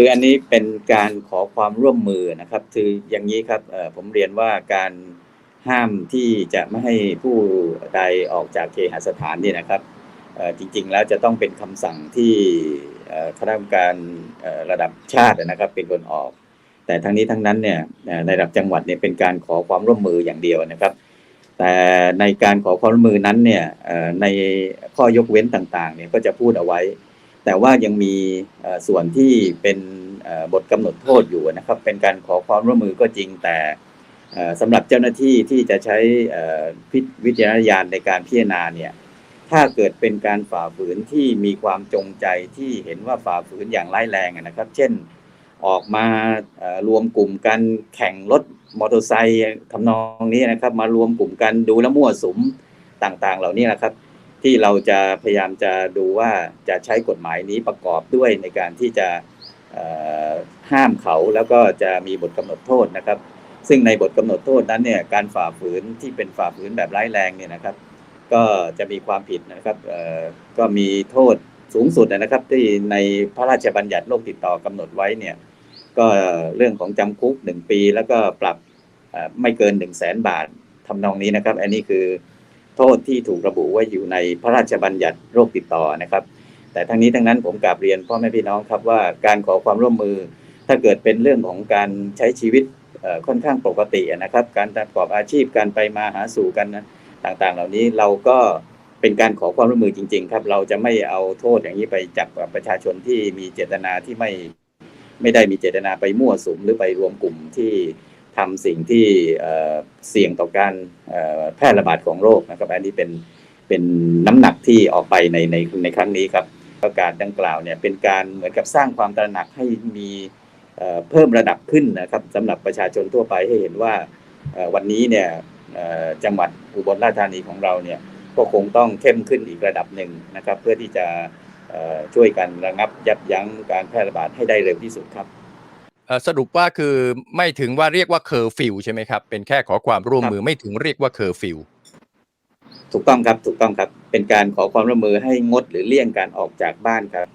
คืออันนี้เป็นการขอความร่วมมือนะครับ คืออย่างนี้ครับผมเรียนว่าการห้ามที่จะไม่ให้ผู้ใดออกจากเคหสถานนี่นะครับจริงๆแล้วจะต้องเป็นคำสั่งที่คณะกรรมการระดับชาตินะครับเป็นคนออก แต่ทั้งนี้ทั้งนั้นเนี่ยในระดับจังหวัดเนี่ยเป็นการขอความร่วมมืออย่างเดียวนะครับ แต่ในการขอความร่วมมือนั้นเนี่ยในข้อยกเว้นต่างๆเนี่ยก็จะพูดเอาไว้ แต่ว่ายังมีส่วนที่เป็นบทกำหนดโทษอยู่นะครับ เป็นการขอความร่วมมือก็จริงแต่เอ่อสำหรับเจ้าหน้าที่ที่จะใช้พิวิจารณญาณในการพิจารณาเนี่ยถ้าเกิดเป็นการฝ่าฝืนที่มีความจงใจที่เห็นว่าฝ่าฝืนอย่างร้ายแรงนะครับ เช่นออกมารวมกลุ่มกันแข่งรถมอเตอร์ไซค์ทำนองนี้นะครับ มารวมกลุ่มกันดูแล้วมั่วสุมต่างๆ เหล่านี้นะครับ ที่เราจะพยายามจะดูว่าจะใช้กฎหมายนี้ประกอบด้วยในการที่จะห้ามเขาแล้วก็จะมีบทกำหนดโทษนะครับ ซึ่งในบทกำหนดโทษนั้นเนี่ยการฝ่าฝืนที่เป็นฝ่าฝืนแบบร้ายแรงเนี่ยนะครับ ก็จะมีความผิดนะครับก็มีโทษสูงสุดนะครับ ที่ในพระราชบัญญัติโรคติดต่อกำหนดไว้เนี่ยก็เรื่องของจำคุกหนึ่งปี แล้วก็ปรับไม่เกินหนึ่งแสนบาททำนองนี้นะครับ อันนี้คือ โทษที่ถูกระบุไว้อยู่ในพระราชบัญญัติโรคติดต่อนะครับ แต่ทั้งนี้ทั้งนั้นผมกราบเรียนพ่อแม่พี่น้องครับว่าการขอความร่วมมือ ถ้าเกิดเป็นเรื่องของการใช้ชีวิตค่อนข้างปกตินะครับ การประกอบอาชีพการไปมาหาสู่กันนะต่างๆ เหล่านี้เราก็เป็นการขอความร่วมมือจริง ๆ ครับ เราจะไม่เอาโทษอย่างนี้ไปจับประชาชนที่มีเจตนาที่ไม่ไม่ได้มีเจตนาไปมั่วสุมหรือไปรวมกลุ่มที่ ทำสิ่งที่เสี่ยงต่อการแพร่ระบาดของโรคนะครับอันนี้เป็นเป็นน้ำหนักที่ออกไปในในในครั้งนี้ครับประกาศดังกล่าวเนี่ยเป็นการเหมือนกับสร้างความตระหนักให้มีเพิ่มระดับขึ้นนะครับสำหรับประชาชนทั่วไปให้เห็นว่าวันนี้เนี่ยจังหวัดอุบลราชธานีของเราเนี่ยก็คงต้องเข้มขึ้นอีกระดับหนึ่งนะครับ เพื่อที่จะช่วยกันระงับยับยั้งการแพร่ระบาดให้ได้เร็วที่สุดครับ สรุปว่าคือไม่ถึงว่าเรียกว่าเคอร์ฟิวใช่ไหมครับ เป็นแค่ขอความร่วมมือไม่ถึงเรียกว่าเคอร์ฟิวถูกต้องครับถูกต้องครับ เป็นการขอความร่วมมือให้งดหรือเลี่ยงการออกจากบ้านครับ